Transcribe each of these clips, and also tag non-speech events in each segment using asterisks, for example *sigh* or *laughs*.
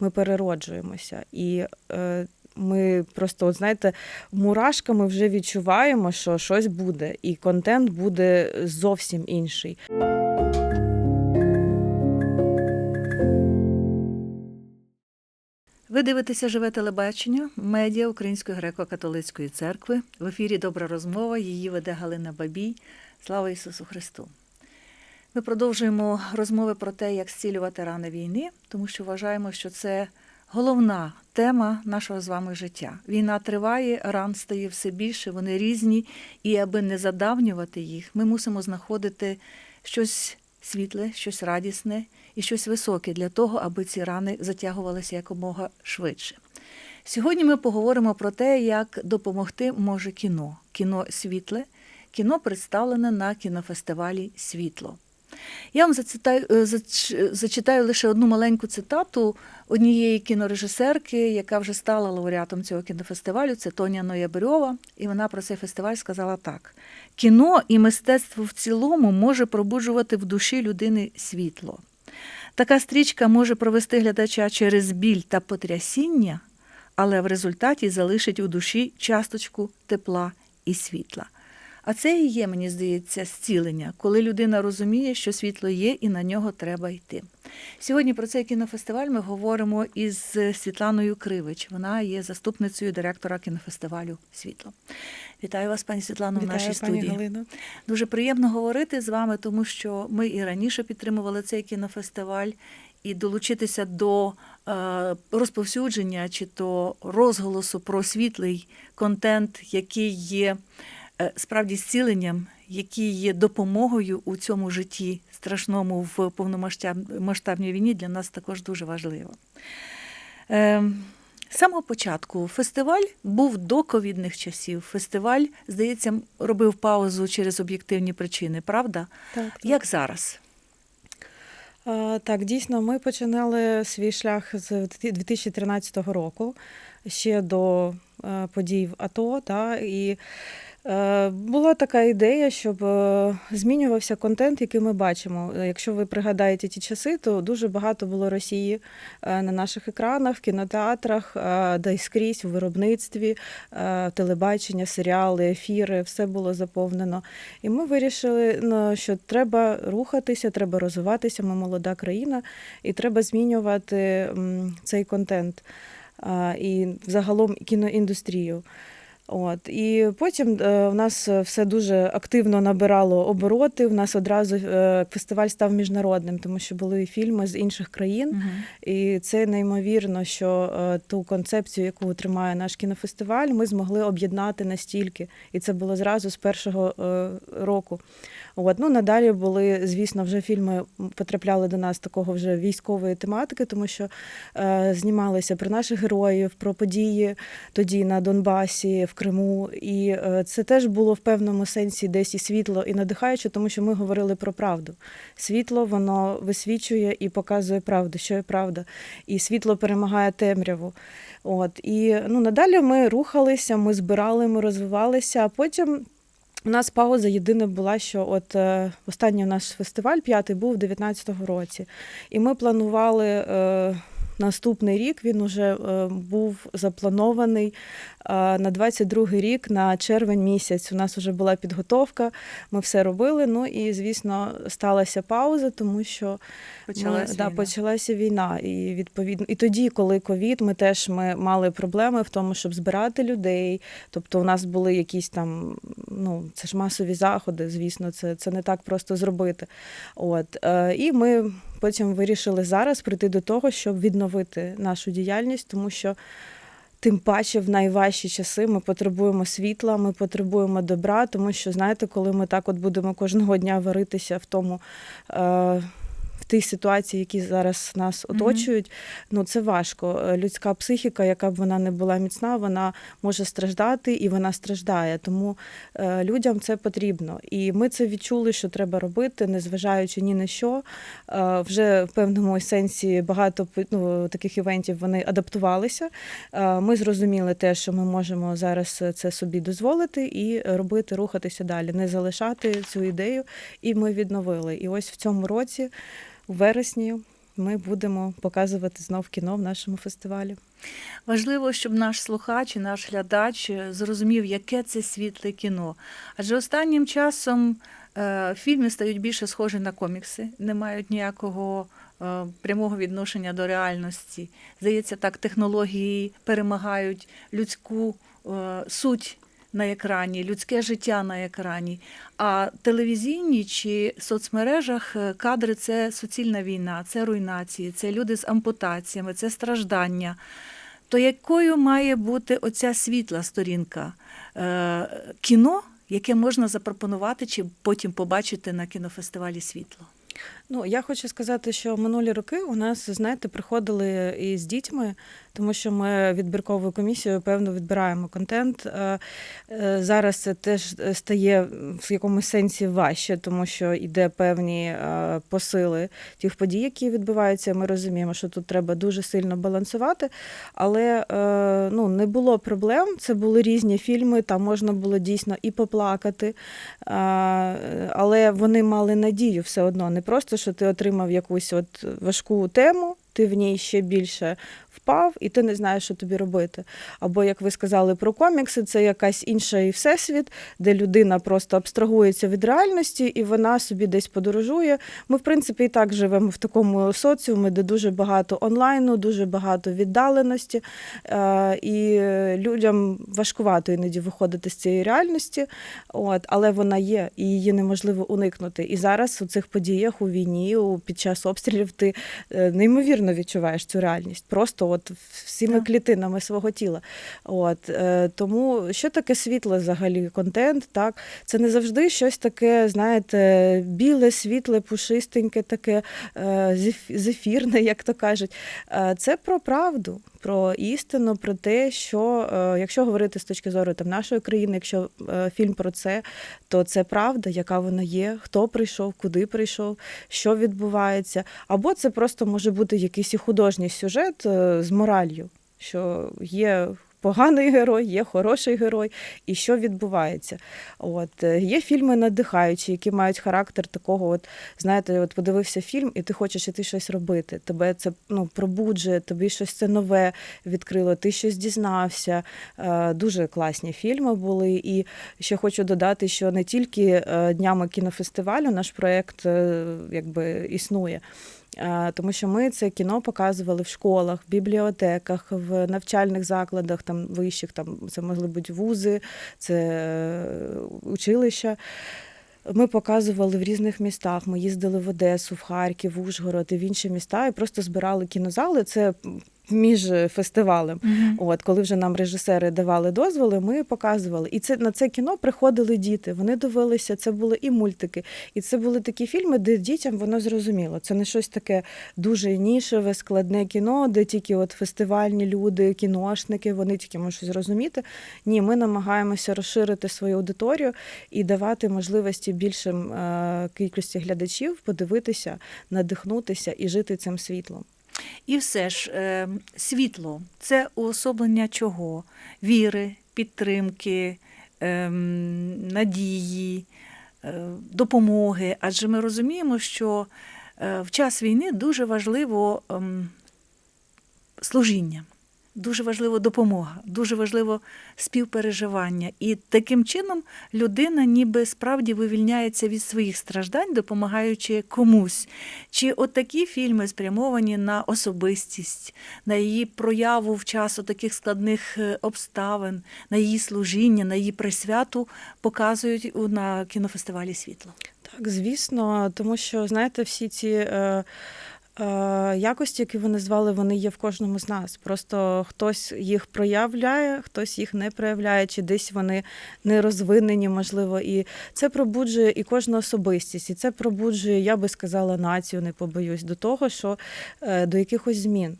Ми перероджуємося. І е, ми просто, от знаєте, мурашками вже відчуваємо, що щось буде, і контент буде зовсім інший. Ви дивитеся живе телебачення, медіа Української греко-католицької церкви. В ефірі Добра розмова. Її веде Галина Бабій. Слава Ісусу Христу! Ми продовжуємо розмови про те, як зцілювати рани війни, тому що вважаємо, що це головна тема нашого з вами життя. Війна триває, ран стає все більше, вони різні, і аби не задавнювати їх, ми мусимо знаходити щось світле, щось радісне і щось високе для того, аби ці рани затягувалися якомога швидше. Сьогодні ми поговоримо про те, як допомогти може кіно. Кіно світле, кіно представлене на кінофестивалі Світло. Я вам зацитаю, е, зач- зачитаю лише одну маленьку цитату однієї кінорежисерки, яка вже стала лауреатом цього кінофестивалю. Це Тоня Ноябрьова. І вона про цей фестиваль сказала так: кіно і мистецтво в цілому може пробуджувати в душі людини світло. Така стрічка може провести глядача через біль та потрясіння, але в результаті залишить у душі часточку тепла і світла. А це і є, мені здається, зцілення, коли людина розуміє, що світло є і на нього треба йти. Сьогодні про цей кінофестиваль ми говоримо із Світланою Кривич. Вона є заступницею директора кінофестивалю Світло. Вітаю вас, пані Світлано, в нашій пані студії. Галино. Дуже приємно говорити з вами, тому що ми і раніше підтримували цей кінофестиваль. І долучитися до е, розповсюдження чи то розголосу про світлий контент, який є справді зціленням, який є допомогою у цьому житті страшному в повномасштабній війні, для нас також дуже важливо. Е, з самого початку фестиваль був до ковідних часів. Фестиваль, здається, робив паузу через об'єктивні причини, правда? Так, так. Як зараз? А, Так, дійсно, ми починали свій шлях з 2013 року, ще до е, подій в АТО. Та, і е, була така ідея, щоб е, змінювався контент, який ми бачимо. Е, Якщо ви пригадаєте ті часи, то дуже багато було Росії е, на наших екранах, в кінотеатрах, е, де й скрізь у виробництві, е, телебачення, серіали, ефіри, все було заповнено. І ми вирішили, ну, що треба рухатися, треба розвиватися. Ми молода країна, і треба змінювати цей контент і загалом кіноіндустрію. От і потім е, в нас все дуже активно набирало обороти. В нас одразу е, фестиваль став міжнародним, тому що були фільми з інших країн. І це неймовірно, що е, ту концепцію, яку тримає наш кінофестиваль, ми змогли об'єднати настільки. І це було зразу з першого е, року. От, ну, надалі були, звісно, вже фільми потрапляли до нас такого вже військової тематики, тому що е, знімалися про наших героїв, про події тоді на Донбасі, в Криму. І е, це теж було в певному сенсі десь і світло, і надихаюче, тому що ми говорили про правду. Світло воно висвічує і показує правду, що є правда. І світло перемагає темряву. От і ну надалі ми рухалися, ми збирали, ми розвивалися. А потім у нас пауза єдина була, що от е, останній наш фестиваль п'ятий був у 19-го році, і ми планували. Е, Наступний рік він уже е, був запланований на 22-й рік, на червень місяць. У нас вже була підготовка, ми все робили. Ну і звісно, сталася пауза, тому що Почалась ми, да, війна. почалася війна. І відповідно, і тоді, коли ковід, ми теж ми мали проблеми в тому, щоб збирати людей. Тобто, у нас були якісь там, ну це ж масові заходи, звісно, це, це не так просто зробити. От е, і ми потім вирішили зараз прийти до того, щоб відновити нашу діяльність, тому що. Тим паче в найважчі часи ми потребуємо світла, ми потребуємо добра, тому що знаєте, коли ми так от будемо кожного дня варитися в тому. Е- в тій ситуації, які зараз нас оточують, ну це важко. Е, Людська психіка, яка б вона не була міцна, вона може страждати і вона страждає. Тому е, людям це потрібно. І ми це відчули, що треба робити, незважаючи ні на що. Е, вже в певному сенсі багато ну, таких івентів вони адаптувалися. Е, Ми зрозуміли те, що ми можемо зараз це собі дозволити і робити, рухатися далі, не залишати цю ідею. І ми відновили. І ось в цьому році, у вересні, ми будемо показувати знов кіно в нашому фестивалі. Важливо, щоб наш слухач і наш глядач зрозумів, яке це світле кіно. Адже останнім часом е, фільми стають більше схожі на комікси, не мають ніякого е, прямого відношення до реальності. Здається, так технології перемагають людську е, суть. На екрані, людське життя на екрані. А телевізійні чи соцмережах е, кадри це суцільна війна, це руйнації, це люди з ампутаціями, це страждання. То якою має бути оця світла сторінка е, кіно, яке можна запропонувати чи потім побачити на кінофестивалі світло? Ну, я хочу сказати, що минулі роки у нас, знаєте, приходили і з дітьми, тому що ми відбірковою комісією певно відбираємо контент. Е, е, Зараз це теж стає в якомусь сенсі важче, тому що йде певні е, посили тих подій, які відбуваються. Ми розуміємо, що тут треба дуже сильно балансувати. Але ну, не було проблем. Це були різні фільми, там можна було дійсно і поплакати, але вони мали надію все одно. Не просто, що ти отримав якусь от важку тему, ти в ній ще більше впав, і ти не знаєш, що тобі робити. Або, як ви сказали про комікси, це якась інший всесвіт, де людина просто абстрагується від реальності і вона собі десь подорожує. Ми, в принципі, і так живемо в такому соціумі, де дуже багато онлайну, дуже багато віддаленості, е, і людям важкувато іноді виходити з цієї реальності, от, але вона є, і її неможливо уникнути. І зараз у цих подіях у війні, під час обстрілів, ти е, неймовірно відчуваєш цю реальність. Просто от всіми клітинами свого тіла. От, е, тому що таке світле взагалі контент? Так? Це не завжди щось таке, знаєте, біле, світле, пушистеньке, таке е, зефірне, *laughs* як то кажуть. Е, Це про правду, про істину, про те, що якщо говорити з точки зору там, нашої країни, якщо фільм про це, то це правда, яка вона є, хто прийшов, куди прийшов, що відбувається. Або це просто може бути якийсь і художній сюжет е, з моралью, що є. Поганий герой, є хороший герой, і що відбувається. От е, є фільми надихаючі, які мають характер такого, от знаєте, от подивився фільм, і ти хочеш іти щось робити. Тебе це ну пробуджує, тобі щось це нове відкрило, ти щось дізнався. Е, Дуже класні фільми були. І ще хочу додати, що не тільки днями кінофестивалю наш проєкт якби існує. Тому що ми це кіно показували в школах, в бібліотеках, в навчальних закладах, там вищих, там це могли бути вузи, це е, училища. Ми показували в різних містах. Ми їздили в Одесу, в Харків, в Ужгород і в інші міста, і просто збирали кінозали. Це між фестивалем. От коли вже нам режисери давали дозволи, ми показували. І це на це кіно приходили діти. Вони дивилися. Це були і мультики, і це були такі фільми, де дітям воно зрозуміло. Це не щось таке дуже нішеве, складне кіно, де тільки от фестивальні люди, кіношники, вони тільки можуть зрозуміти. Ні, ми намагаємося розширити свою аудиторію і давати можливості більшим е, кількості глядачів подивитися, надихнутися і жити цим світлом. І все ж, е, світло це уособлення чого? Віри, підтримки, ем, надії, е, допомоги. Адже ми розуміємо, що е, в час війни дуже важливо ем, служіння. Дуже важливо допомога, дуже важливо співпереживання. І таким чином людина ніби справді вивільняється від своїх страждань, допомагаючи комусь. Чи от фільми спрямовані на особистість, на її прояву в часу таких складних е, обставин, на її служіння, на її присвяту показують на кінофестивалі світло. Так, звісно, тому що знаєте, всі ці е, якості, які ви назвали, вони є в кожному з нас. Просто хтось їх проявляє, хтось їх не проявляє, чи десь вони не розвинені, можливо. І це пробуджує і кожну особистість, і це пробуджує, я би сказала, націю, не побоюсь, до того, що е, до якихось змін.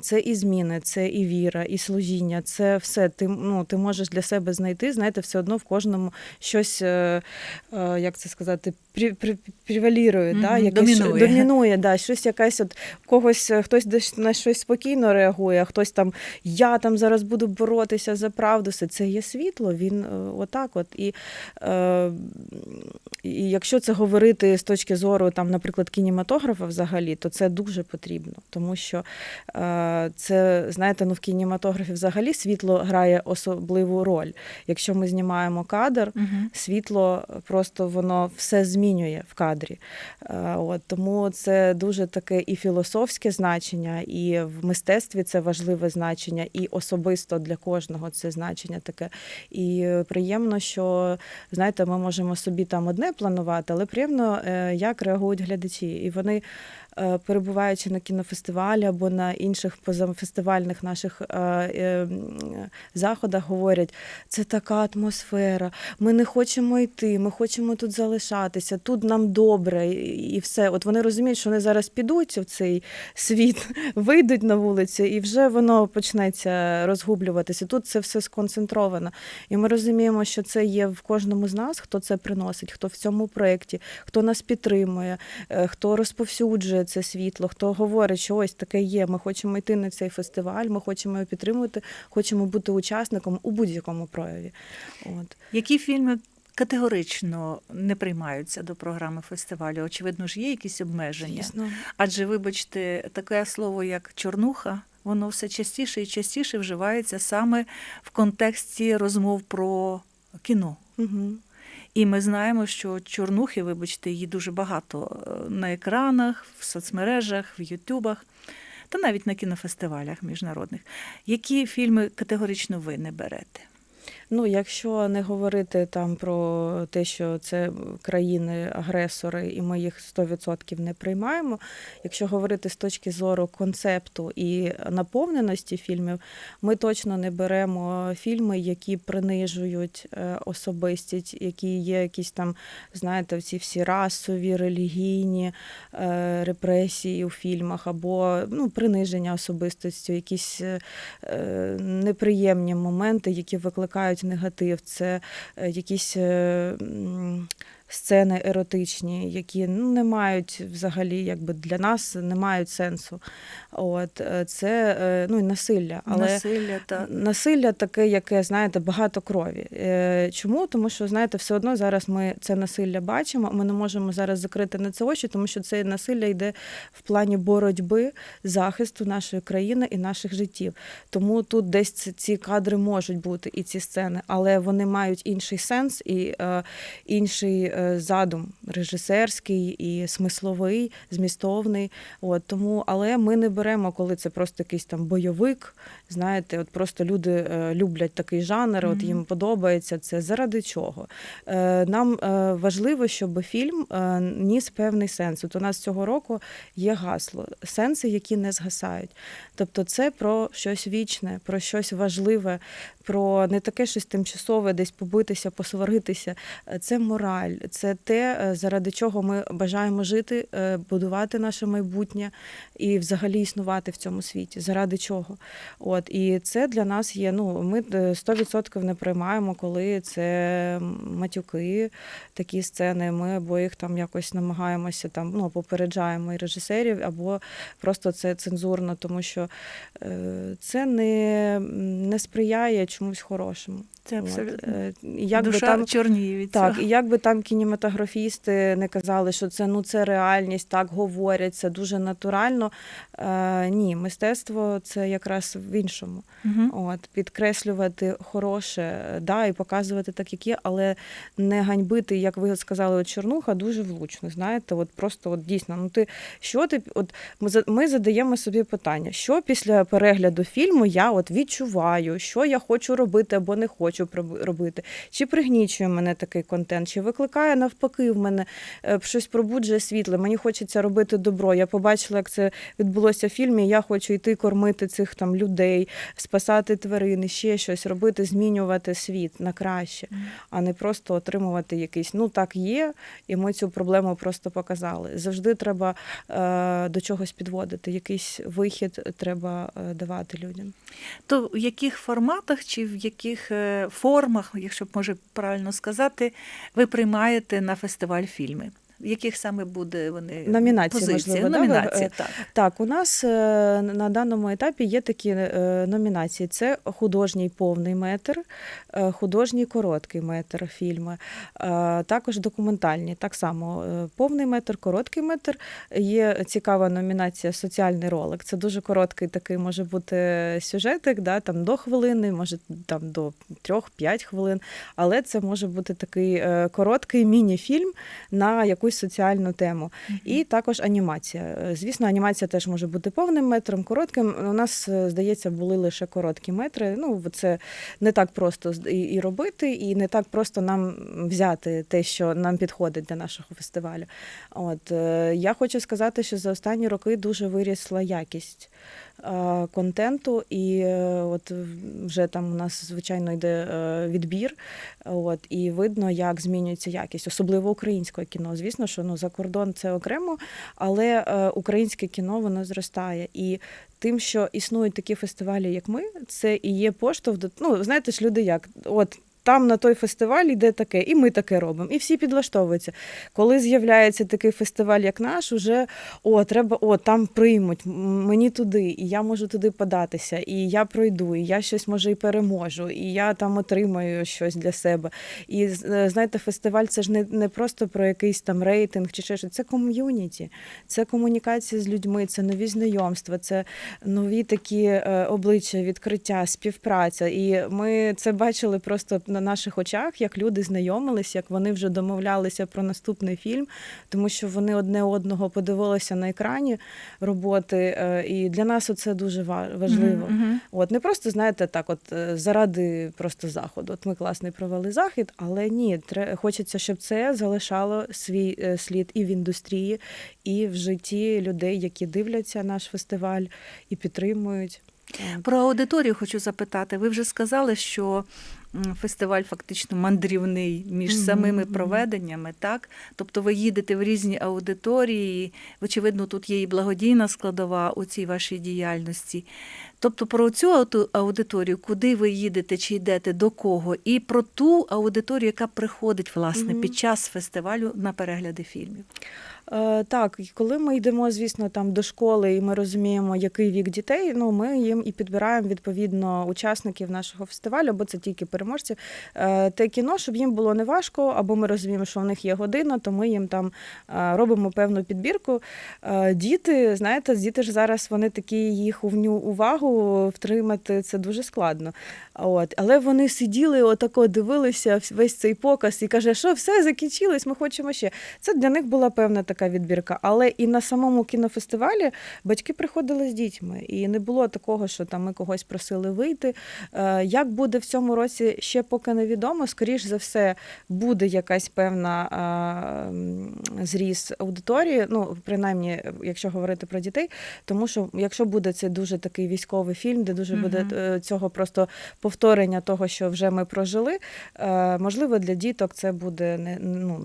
Це і зміни, це і віра, і служіння, це все. Ти ну ти можеш для себе знайти. Знаєте, все одно в кожному щось, е, е, як це сказати, прі- прі- превалірує, да, якесь домінує. домінує, да, щось якась от когось, е, хтось десь на щось спокійно реагує, а хтось там я там зараз буду боротися за правду. Все це є світло, він е, отак от. І, е, і якщо це говорити з точки зору, там, наприклад, кінематографа взагалі, то це дуже потрібно, тому що е, це, знаєте, ну в кінематографі взагалі світло грає особливу роль. Якщо ми знімаємо кадр, Мгм. світло просто воно все змінює в кадрі. Е, От, тому це дуже таке і філософське значення, і в мистецтві це важливе значення, і особисто для кожного це значення таке. І приємно, що знаєте, ми можемо собі там одне планувати, але приємно, е, як реагують глядачі. І вони, перебуваючи на кінофестивалі або на інших позафестивальних наших е, е, заходах, говорять, це така атмосфера. Ми не хочемо йти, ми хочемо тут залишатися, тут нам добре, і все. От вони розуміють, що вони зараз підуть в цей світ, *laughs* вийдуть на вулицю, і вже воно почнеться розгублюватися. Тут це все сконцентровано. І ми розуміємо, що це є в кожному з нас, хто це приносить, хто в цьому проєкті, хто нас підтримує, е, хто розповсюджує це світло, хто говорить, що ось таке є. Ми хочемо йти на цей фестиваль, ми хочемо його підтримувати, хочемо бути учасником у будь-якому прояві. От. Які фільми категорично не приймаються до програми фестивалю? Очевидно ж, є якісь обмеження. Звісно. Адже, вибачте, таке слово, як чорнуха, воно все частіше і частіше вживається саме в контексті розмов про кіно. Угу. І ми знаємо, що чорнухи, вибачте, її дуже багато е, на екранах, в соцмережах, в Ютубах та навіть на кінофестивалях міжнародних. Які фільми категорично ви не берете? Ну, якщо не говорити там про те, що це країни-агресори, і ми їх 100% не приймаємо. Якщо говорити з точки зору концепту і наповненості фільмів, ми точно не беремо фільми, які принижують е, особистість, які є якісь там, знаєте, ці всі расові, релігійні е, репресії у фільмах, або ну, приниження особистості, якісь е, неприємні моменти, які викликають негатив. Це е, якісь е, сцени еротичні, які ну, не мають взагалі, якби для нас не мають сенсу. От е, це е, ну і насилля, але Насилля та насилля таке, яке знаєте, багато крові. Е, Чому? Тому що знаєте, все одно зараз ми це насилля бачимо. Ми не можемо зараз закрити на це очі, тому що це насилля йде в плані боротьби, захисту нашої країни і наших життів. Тому тут десь ці- кадри можуть бути і ці сцени, але вони мають інший сенс і е, інший задум режисерський і смисловий, змістовний. От тому, але ми не беремо, коли це просто якийсь там бойовик. Знаєте, от просто люди е, люблять такий жанр, от їм подобається це. Заради чого? Е, нам е, важливо, щоб фільм е, ніс певний сенс. От у нас цього року є гасло сенси, які не згасають. Тобто, це про щось вічне, про щось важливе, про не таке щось тимчасове, десь побитися, посваритися. Е, Це мораль, це те, е, заради чого ми бажаємо жити, е, будувати наше майбутнє і взагалі існувати в цьому світі. Заради чого? От і це для нас є. Ну ми е, 100% не приймаємо, коли це матюки, такі сцени. Ми або їх там якось намагаємося там ну попереджаємо і режисерів, або просто це цензурно, тому що е, це не, не сприяє чомусь хорошому. Це абсолютно е, як душа там чорніє від так, цього. і як би там кінематографісти не казали, що це ну це реальність, так говорять, це дуже натурально. Е, ні, мистецтво це якраз в іншому. Мгм. От підкреслювати хороше, да, і показувати так, як є, але не ганьбити, як ви сказали, от Чорнуха дуже влучно. Знаєте, от просто от дійсно, ну ти що ти от ми ми задаємо собі питання, що після перегляду фільму я от відчуваю, що я хочу робити або не хочу проб- робити. Чи пригнічує мене такий контент, чи викликає навпаки в мене е, щось пробуджує світле. Мені хочеться робити добро. Я побачила, як це відбулося в фільмі. Я хочу йти кормити цих там людей, спасати тварини, ще щось робити, змінювати світ на краще, а не просто отримувати якийсь ну так є, і ми цю проблему просто показали. Завжди треба е, до чогось підводити. Якийсь вихід треба е, давати людям. То в яких форматах чи в яких е, формах, якщо б може правильно сказати, ви приймаєте на фестиваль фільми? Яких саме буде вони Номінації, позиції? можливо, Номінації, е, так. Так, у нас е, на даному етапі є такі е, номінації: це художній повний метр, художній короткий метр фільми, також документальні. Так само повний метр, короткий метр. Є цікава номінація Соціальний ролик. Це дуже короткий такий може бути сюжетик, да, там до хвилини, може там до 3-5 хвилин. Але це може бути такий короткий міні-фільм на якусь соціальну тему. І також анімація. Е, Звісно, анімація теж може бути повним метром, коротким. У нас, е, здається, були лише короткі метри. Ну, це не так просто і, робити, і не так просто нам взяти те, що нам підходить для нашого фестивалю. От е, я хочу сказати, що за останні роки дуже вирісла якість контенту, і е, от вже там у нас звичайно йде е, відбір. От і видно, як змінюється якість, особливо українського кіно. Звісно, що ну за кордон це окремо, але е, українське кіно воно зростає. І тим, що існують такі фестивалі, як ми, це і є поштовх ну, знаєте ж, люди як от. Там на той фестиваль йде таке, і ми таке робимо. І всі підлаштовуються. Коли з'являється такий фестиваль, як наш, уже о, треба, о, там приймуть мені туди, і я можу туди податися, і я пройду, і я щось може і переможу, і я там отримаю щось для себе. І е, знаєте, фестиваль це ж не, не просто про якийсь там рейтинг чи ще щось, це ком'юніті, це комунікація з людьми, це нові знайомства, це нові такі е, обличчя, відкриття, співпраця. І ми це бачили просто на наших очах, як люди знайомились, як вони вже домовлялися про наступний фільм, тому що вони одне одного подивилися на екрані роботи. е, І для нас це дуже важливо. Мгм, мгм. От не просто знаєте, так, от е, заради просто заходу. От ми класний провели захід, але ні, хочеться, щоб це залишало свій е, слід і в індустрії, і в житті людей, які дивляться наш фестиваль і підтримують. Про аудиторію хочу запитати. Ви вже сказали, що фестиваль фактично мандрівний між самими проведеннями, так? Тобто ви їдете в різні аудиторії, очевидно, тут є і благодійна складова у цій вашій діяльності. Тобто про цю аудиторію, куди ви їдете, чи йдете, до кого, і про ту аудиторію, яка приходить власне під час фестивалю на перегляди фільмів. Е, Так, і коли ми йдемо, звісно, там до школи, і ми розуміємо, який вік дітей, ну ми їм і підбираємо відповідно учасників нашого фестивалю, бо це тільки переможці. Е, Те кіно, щоб їм було неважко, або ми розуміємо, що в них є година, то ми їм там е, робимо певну підбірку. Е, Діти, знаєте, діти ж зараз вони такі їх увню увагу втримати це дуже складно. От, але вони сиділи, отако дивилися весь цей показ і каже, що все закінчилось, ми хочемо ще. Це для них була певна така відбірка. Але і на самому кінофестивалі батьки приходили з дітьми, і не було такого, що там ми когось просили вийти. Е, Як буде в цьому році, ще поки невідомо. Скоріш за все, буде якась певна е, зріс аудиторії. Ну, принаймні, якщо говорити про дітей, тому що якщо буде це дуже такий військовий фільм, де дуже буде е, цього просто повторення того, що вже ми прожили. Е, можливо, для діток це буде не ну,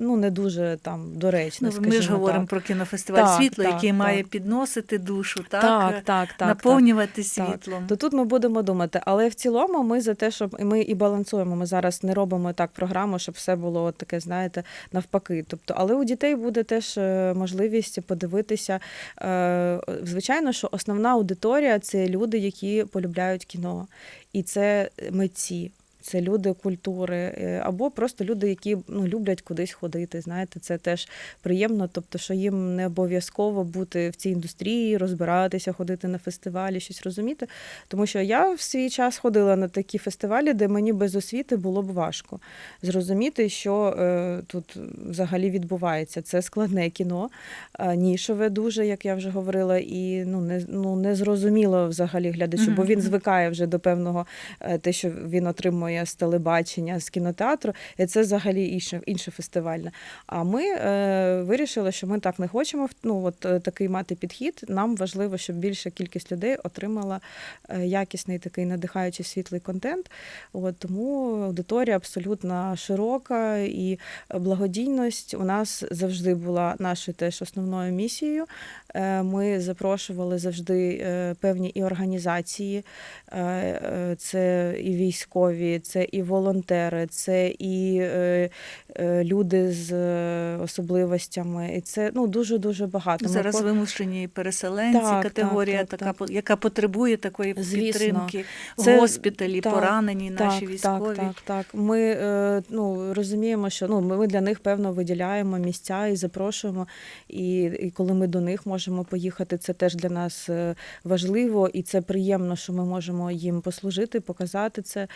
ну не дуже там доречно. Ну, ми ж говоримо так. про кінофестиваль Так, світло, так, який так. має підносити душу, так, так, так, так, так. наповнювати Так. світлом. То тут ми будемо думати, але в цілому ми за те, щоб ми і балансуємо. Ми зараз не робимо так програму, щоб все було от таке, знаєте, навпаки. Тобто, але у дітей буде теж е, можливість подивитися. Е, Звичайно, що основна аудиторія це люди, які полюбляють кіно, і це митці. Це люди культури, е, або просто люди, які ну, люблять кудись ходити. Знаєте, це теж приємно. Тобто, що їм не обов'язково бути в цій індустрії, розбиратися, ходити на фестивалі, щось розуміти. Тому що я в свій час ходила на такі фестивалі, де мені без освіти було б важко зрозуміти, що е, тут взагалі відбувається. Це складне кіно, е, нішове дуже, як я вже говорила, і ну не ну не зрозуміло взагалі глядачу, бо він звикає вже до певного е, те, що він отримує з телебачення, з кінотеатру, і це взагалі інше, інше фестивальне. А ми е, вирішили, що ми так не хочемо ну, от, е, такий мати підхід. Нам важливо, щоб більша кількість людей отримала е, якісний такий надихаючий світлий контент. От, тому аудиторія абсолютно широка і благодійність у нас завжди була нашою теж основною місією. Е, Ми запрошували завжди певні і організації, це і військові, це і волонтери, це і е, е, люди з е, особливостями. І це ну дуже дуже багато. Зараз ко- вимушені переселенці, Так, категорія, так, так, така, так. яка потребує такої Звісно. підтримки. Це- Госпіталі, так, поранені наші військові. Так, так, так. Ми е, ну, розуміємо, що ну, ми ми для них певно виділяємо місця і запрошуємо. І, і коли ми до них можемо поїхати, це теж для нас важливо, і це приємно, що ми можемо їм послужити, показати це.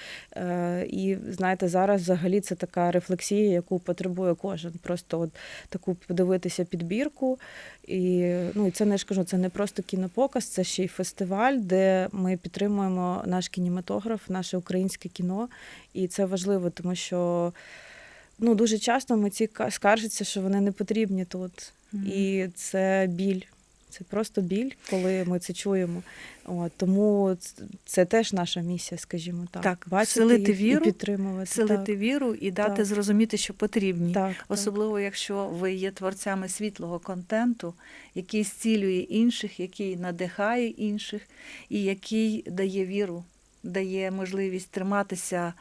Е, І знаєте, зараз взагалі це така рефлексія, яку потребує кожен. Просто от таку подивитися підбірку. І ну і це не ж кажу, це не просто кінопоказ, це ще й фестиваль, де ми підтримуємо наш кінематограф, наше українське кіно. І це важливо, тому що ну дуже часто митці ка- скаржаться, що вони не потрібні тут. Мгм. І це біль. Це просто біль, коли ми це чуємо. От, тому це теж наша місія, скажімо так. Так, Бачити вселити їх віру, і підтримувати. Силити так, віру і дати Так. зрозуміти, що потрібні. так, так. Особливо, якщо ви є творцями світлого контенту, який зцілює інших, який надихає інших, і який дає віру, дає можливість триматися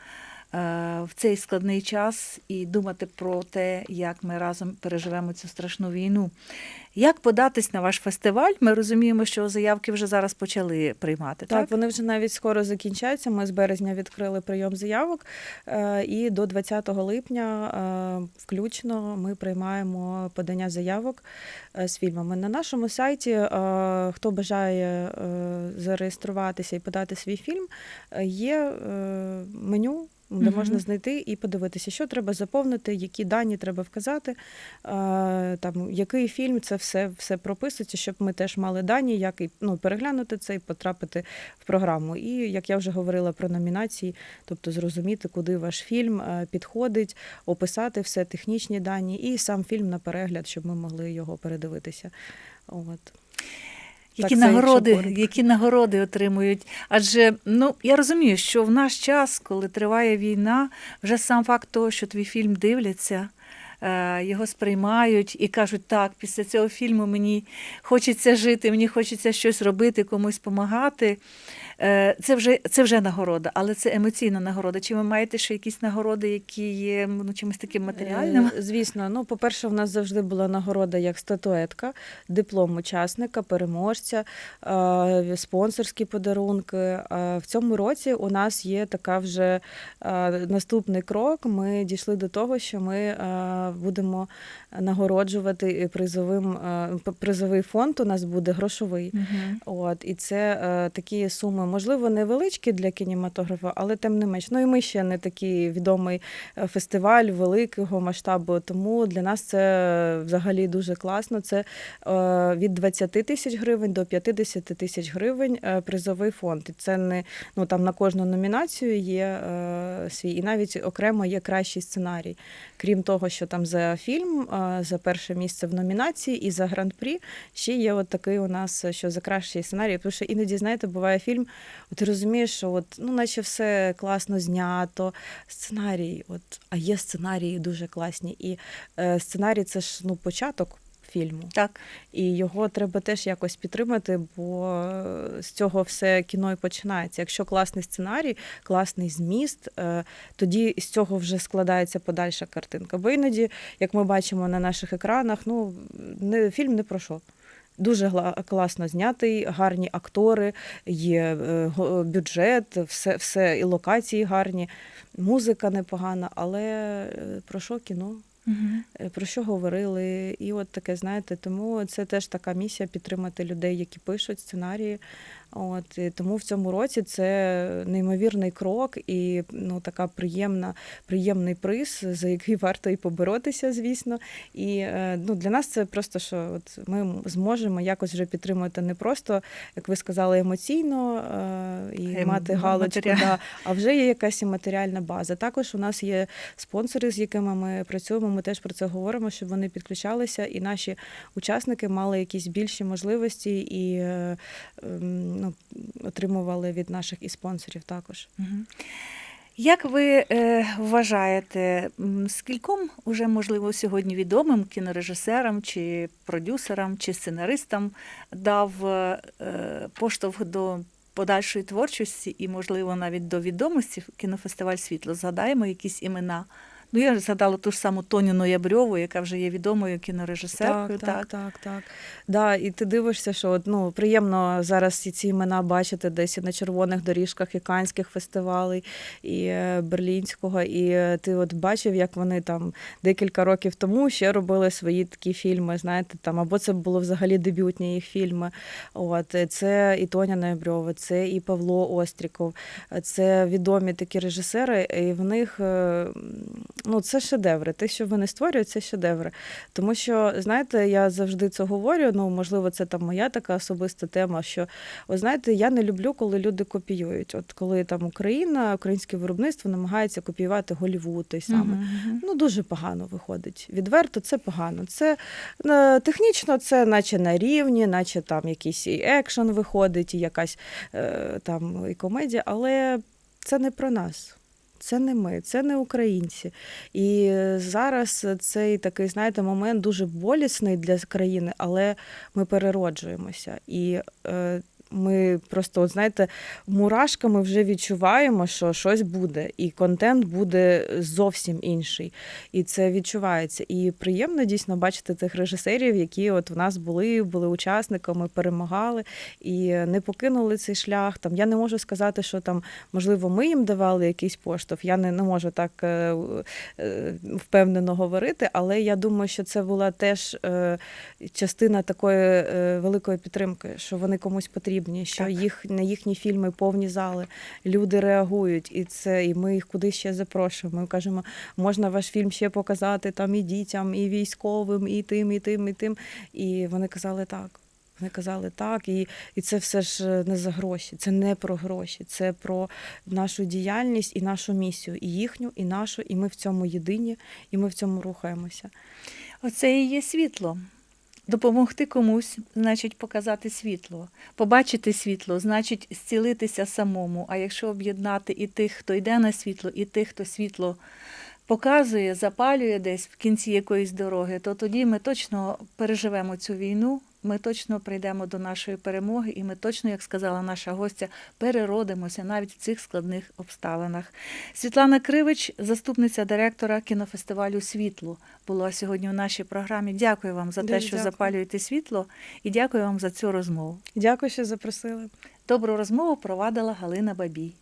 в цей складний час і думати про те, як ми разом переживемо цю страшну війну. Як податись на ваш фестиваль? Ми розуміємо, що заявки вже зараз почали приймати. Так, Так, вони вже навіть скоро закінчаться. Ми з березня відкрили прийом заявок, е, і до 20 липня е, включно ми приймаємо подання заявок е, з фільмами. На нашому сайті, е, хто бажає е, зареєструватися і подати свій фільм, е, є е, меню. Де Мгм. можна знайти і подивитися, що треба заповнити, які дані треба вказати, там який фільм, це все, все прописується, щоб ми теж мали дані, як і ну, переглянути це і потрапити в програму. І як я вже говорила про номінації, тобто зрозуміти, куди ваш фільм е, підходить, описати все, технічні дані, і сам фільм на перегляд, щоб ми могли його передивитися. От. Які Так, нагороди, які нагороди отримують? Адже ну я розумію, що в наш час, коли триває війна, вже сам факт того, що твій фільм дивляться, е, його сприймають і кажуть, так, після цього фільму мені хочеться жити, мені хочеться щось робити, комусь допомагати. Це вже, це вже нагорода, але це емоційна нагорода. Чи ви маєте ще якісь нагороди, які є ну, чимось таким матеріальним? Е, Звісно, ну по-перше, в нас завжди була нагорода як статуетка, диплом учасника, переможця, е, спонсорські подарунки. Е, В цьому році у нас є така вже е, наступний крок. Ми дійшли до того, що ми е, будемо нагороджувати призовим е, призовий фонд. У нас буде грошовий. Мгм. От і це е, такі суми, можливо, невеличкі для кінематографа, але тим не менш. Ну і ми ще не такий відомий е, фестиваль великого масштабу. Тому для нас це взагалі дуже класно. Це е, від 20 тисяч гривень до 50 тисяч гривень е, призовий фонд. І це не ну там на кожну номінацію є свій, і навіть окремо є кращий сценарій. Крім того, що там за фільм, за перше місце в номінації і за гран-прі ще є от такий у нас, що за кращий сценарій. Тому що іноді, знаєте, буває фільм, ти розумієш, що от, ну, наче все класно знято, сценарій, от, а є сценарії дуже класні. І е, сценарій це ж ну, початок фільму. Так. І його треба теж якось підтримати, бо е, з цього все кіно і починається. Якщо класний сценарій, класний зміст, е, тоді з цього вже складається подальша картинка. Бо іноді, як ми бачимо на наших екранах, ну не фільм не про що. Дуже класно знятий, гарні актори, є е, бюджет, все, все і локації гарні, музика непогана, але е, про що кіно? Е, про що говорили, і от таке, знаєте, тому це теж така місія підтримати людей, які пишуть сценарії. От і тому в цьому році це неймовірний крок і ну така приємна, приємний приз, за який варто і поборотися, звісно. І е, ну для нас це просто що от ми зможемо якось вже підтримувати не просто, як ви сказали, емоційно е, і Ем, мати галочку, матеріал- да, а вже є якась і матеріальна база. Також у нас є спонсори, з якими ми працюємо. Ми теж про це говоримо, щоб вони підключалися, і наші учасники мали якісь більші можливості і е, ем, ну, отримували від наших і спонсорів також. Як ви е, вважаєте, скільком уже можливо сьогодні відомим кінорежисерам, чи продюсерам, чи сценаристам дав е, поштовх до подальшої творчості і, можливо, навіть до відомості кінофестиваль світло згадаємо якісь імена. Ну, я згадала ту ж саму Тоню Ноябрьову, яка вже є відомою кінорежисеркою. Так, так, так, так. Да, і ти дивишся, що от, ну, приємно зараз і ці імена бачити десь і на червоних доріжках і канських фестивалей, і е, Берлінського. І е, ти от бачив, як вони там декілька років тому ще робили свої такі фільми. Знаєте, там або це було взагалі дебютні їх фільми. От е, це і Тоня Ноябрьова, це і Павло Остріков, це відомі такі режисери, і в них ну, це шедеври. Те, що вони створюють, це шедеври. Тому що, знаєте, я завжди це говорю. Ну, можливо, це там моя така особиста тема. Що ви знаєте, я не люблю, коли люди копіюють. От коли там Україна, українське виробництво намагається копіювати Голлівуд той самий. Мгм. Ну, дуже погано виходить. Відверто, це погано. Це е, технічно, це наче на рівні, наче там якийсь і екшен виходить, і якась е, там і комедія, але це не про нас. Це не ми, це не українці. І е, зараз цей такий, знаєте, момент дуже болісний для країни, але ми перероджуємося. І е, ми просто, от, знаєте, мурашками вже відчуваємо, що щось буде, і контент буде зовсім інший. І це відчувається. І приємно дійсно бачити тих режисерів, які от в нас були, були учасниками, перемагали і не покинули цей шлях. Там я не можу сказати, що там можливо ми їм давали якийсь поштовх. Я не, не можу так е, е, впевнено говорити, але я думаю, що це була теж е, частина такої е, великої підтримки, що вони комусь потрібні, що Так. їх на їхні фільми повні зали, люди реагують, і це і ми їх кудись ще запрошуємо. Ми кажемо, можна ваш фільм ще показати там і дітям, і військовим, і тим, і тим, і тим. І вони казали так. Вони казали так, і, і це все ж е, не за гроші, це не про гроші, це про нашу діяльність і нашу місію, і їхню, і нашу, і ми в цьому єдині, і ми в цьому рухаємося. Оце і є світло. Допомогти комусь, значить, показати світло. Побачити світло, значить, зцілитися самому. А якщо об'єднати і тих, хто йде на світло, і тих, хто світло показує, запалює десь в кінці якоїсь дороги, то тоді ми точно переживемо цю війну, ми точно прийдемо до нашої перемоги, і ми точно, як сказала наша гостя, переродимося навіть в цих складних обставинах. Світлана Кривич, заступниця директора кінофестивалю Світло, була сьогодні у нашій програмі. Дякую вам за те, що дякую. запалюєте світло, і дякую вам за цю розмову. Дякую, що запросили. Добру розмову провадила Галина Бабій.